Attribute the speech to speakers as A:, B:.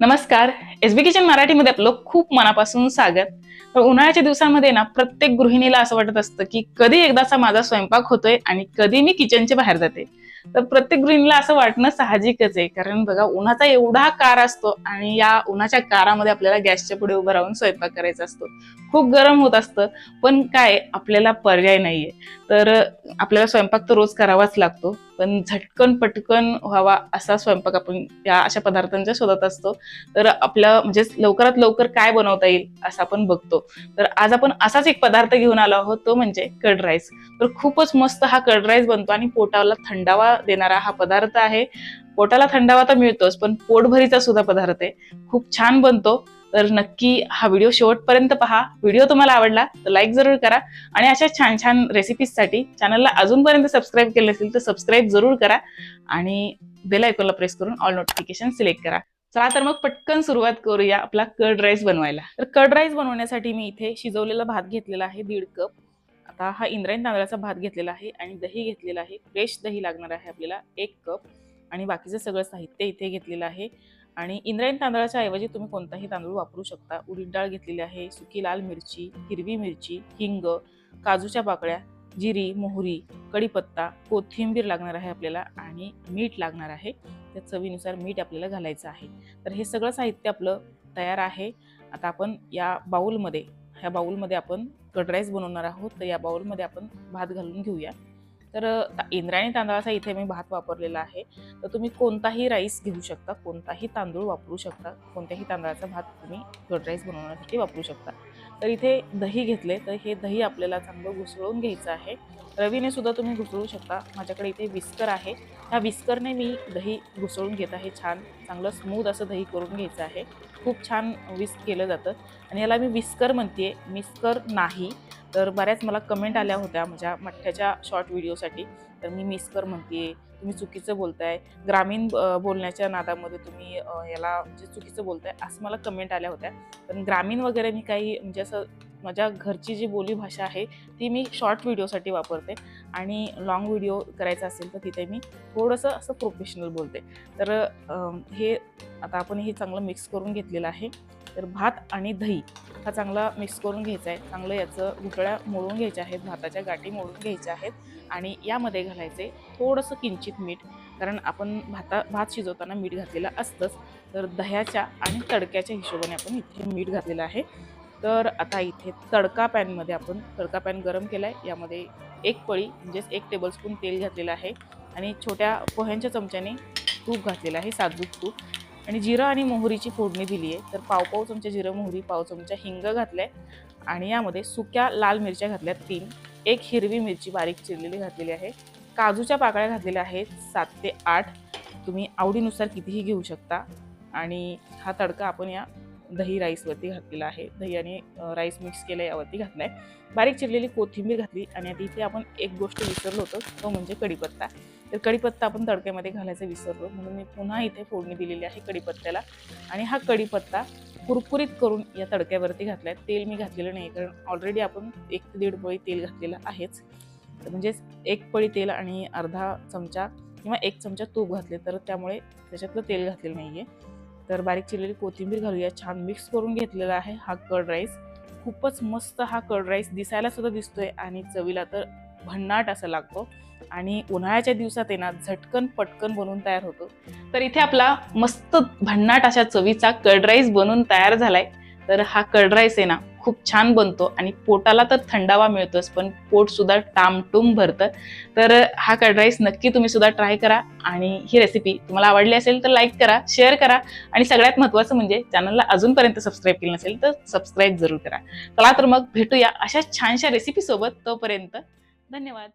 A: नमस्कार. एस बी किचन मराठीमध्ये आपलं खूप मनापासून स्वागत. तर उन्हाळ्याच्या दिवसांमध्ये ना प्रत्येक गृहिणीला असं वाटत असतं की कधी एकदाचा माझा स्वयंपाक होतोय आणि कधी मी किचनच्या बाहेर जाते. तर प्रत्येक गृहिणीला असं वाटणं साहजिकच आहे. कारण बघा उन्हाचा एवढा कार असतो आणि या उन्हाच्या कारामध्ये आपल्याला गॅसच्या पुढे उभं राहून स्वयंपाक करायचा असतो. खूप गरम होत असतं. पण काय आपल्याला पर्याय नाहीये. तर आपल्याला स्वयंपाक तर रोज करावाच लागतो. पण झटकन पटकन व्हावा असा स्वयंपाक आपण या अशा पदार्थांच्या शोधात असतो. तर आपल्या म्हणजे लवकरात लवकर काय बनवता येईल असं आपण बघतो. तर आज आपण असाच एक पदार्थ घेऊन आलो आहोत तो म्हणजे कर्ड राईस. तर खूपच मस्त हा कर्ड राईस बनतो आणि पोटाला थंडावा देणारा हा पदार्थ आहे. पोटाला थंडावा तर मिळतोच पण पोटभरीचा सुद्धा पदार्थ आहे. खूप छान बनतो. तर नक्की हा व्हिडिओ शेवटपर्यंत पहा. व्हिडिओ तुम्हाला आवडला तर लाईक जरूर करा आणि अशा छान छान रेसिपीजसाठी चॅनलला अजूनपर्यंत सबस्क्राईब केलं असेल तर सबस्क्राईब जरूर करा आणि बेल आयकॉनला प्रेस करून ऑल नोटिफिकेशन सिलेक्ट करा. चला तर मग पटकन सुरुवात करूया आपला कर्ड राईस बनवायला. तर कर्ड राईस बनवण्यासाठी मी इथे शिजवलेला भात घेतलेला आहे दीड कप आता हा इंद्रायण तांदळाचा भात घेतलेला आहे आणि दही घेतलेला आहे. फ्रेश दही लागणार आहे आपल्याला एक कप. आणि बाकीचं सगळं साहित्य इथे घेतलेलं आहे. आणि इंद्रायण तांदळाच्या ऐवजी तुम्ही कोणताही तांदूळ वापरू शकता. उडीद डाळ घेतलेली आहे सुकी लाल मिरची हिरवी मिरची हिंग काजूच्या पाकळ्या जिरी मोहरी कढीपत्ता कोथिंबीर लागणार आहे आपल्याला आणि मीठ लागणार आहे. त्या चवीनुसार मीठ आपल्याला घालायचं आहे. तर हे सगळं साहित्य आपलं तयार आहे. आता आपण या बाऊलमध्ये ह्या बाऊलमध्ये आपण कट राईस बनवणार आहोत तर या बाउलमध्ये आपण भात घालून घेऊया. तर इंद्रायणी तांदळाचा इथे मी भात वापरलेला आहे. तर तुम्ही कोणताही राईस घेऊ शकता कोणताही तांदूळ वापरू शकता कोणत्याही तांदळाचा भात तुम्ही कट राईस बनवण्यासाठी वापरू शकता. तर इथे दही घेतले तर हे दही आपल्याला चांगलं घुसळून घ्यायचं आहे. रवीने सुद्धा तुम्ही घुसळू शकता. माझ्याकडे इथे विस्कर आहे. ह्या विस्करने मी दही घुसळून घेत आहे छान. चांगलं स्मूद असं दही करून घ्यायचं आहे. खूप छान विस्क केलं जातं. आणि याला मी विस्कर म्हणते मिस्कर नाही. तर बऱ्याच मला कमेंट आल्या होत्या माझ्या मठ्ठ्याच्या शॉर्ट व्हिडिओसाठी तर मी मिस्कर म्हणते. तुम्ही चुकीचं बोलताय. ग्रामीण बोलण्याच्या नादामध्ये तुम्ही याला म्हणजे चुकीचं बोलताय असं मला कमेंट आल्या होत्या. पण ग्रामीण वगैरे मी काही म्हणजे असं माझ्या घरची जी बोलीभाषा आहे ती मी शॉर्ट व्हिडिओसाठी वापरते. आणि लॉंग व्हिडिओ करायचा असेल तर तिथे मी थोडंसं असं प्रोफेशनल बोलते. तर हे आता आपण हे चांगलं मिक्स करून घेतलेलं आहे. तर भात आणि दही हा चांगला मिक्स करून घ्यायचा आहे. चांगलं याचं घुटळ्या मोडून घ्यायच्या आहेत भाताच्या गाठी मोडून घ्यायच्या आहेत आणि यामध्ये घालायचे थोडंसं किंचित मीठ. कारण आपण भाता भात शिजवताना मीठ घातलेलं असतंच तर दह्याच्या आणि तडक्याच्या हिशोबाने आपण इथे मीठ घातलेलं आहे. तर आता इथे तडका पॅनमध्ये आपण तडका पॅन गरम केला आहे यामध्ये एक पळी म्हणजेच एक टेबलस्पून तेल घातलेलं आहे आणि छोट्या पोह्यांच्या चमच्याने तूप घातलेलं आहे साजूक तूप. आणि जिरं आणि मोहरीची फोडणी दिली आहे. तर पाव पाव चमचा जिरं मोहरी पाव चमचा हिंग घातलाय. आणि यामध्ये सुक्या लाल मिरच्या घातल्या तीन. एक हिरवी मिरची बारीक चिरलेली घातलेली आहे. काजूच्या पाकळ्या घातलेल्या आहेत सात ते आठ. तुम्ही आवडीनुसार कितीही घेऊ शकता. आणि हा तडका आपण या दही राईसवरती घातलेला आहे. दही आणि राईस मिक्स केलं यावरती घातला आहे बारीक चिरलेली कोथिंबीर घातली आणि आता इथे आपण एक गोष्ट विसरलो होतो. तो म्हणजे कढीपत्ता. तर कढीपत्ता आपण तडक्यामध्ये घालायचं विसरलो. म्हणून मी पुन्हा इथे फोडणी दिलेली आहे कढीपत्त्याला आणि हा कढीपत्ता कुरकुरीत करून या तडक्यावरती घातलाय. तेल मी घातलेलं नाही कारण ऑलरेडी आपण एक ते दीड पळी तेल घातलेलं आहेच. तर म्हणजेच एक पळी तेल आणि अर्धा चमचा किंवा एक चमचा तूप घातले तर त्यामुळे त्याच्यातलं तेल घातलेलं नाही आहे तर बारीक चिरलेली कोथिंबीर घालूया. छान मिक्स करून घेतलेला आहे हा कर्ड राईस खूपच मस्त हा कर्ड राईस दिसायला सुद्धा दिसतोय आणि चवीला तर भन्नाट असा लागतो. आणि उन्हाळ्याच्या दिवसात आहे ना झटकन पटकन बनवून तयार होतो. तर इथे आपला मस्त भन्नाट अशा चवीचा कर्ड राईस बनून तयार झालाय. तर हा कर्ड राईस आहे ना खूप छान बनतो. आणि पोटाला तर थंडावा मिळतोच पण पोट सुद्धा टामटूम भरतं. तर हा कर्ड राईस नक्की तुम्ही सुद्धा ट्राय करा. आणि ही रेसिपी तुम्हाला आवडली असेल तर लाईक करा शेअर करा. आणि सगळ्यात महत्त्वाचं म्हणजे चॅनलला अजूनपर्यंत सबस्क्राईब केलं नसेल तर सबस्क्राईब जरूर करा. चला तर मग भेटूया अशा छानशा रेसिपीसोबत तोपर्यंत. धन्यवाद.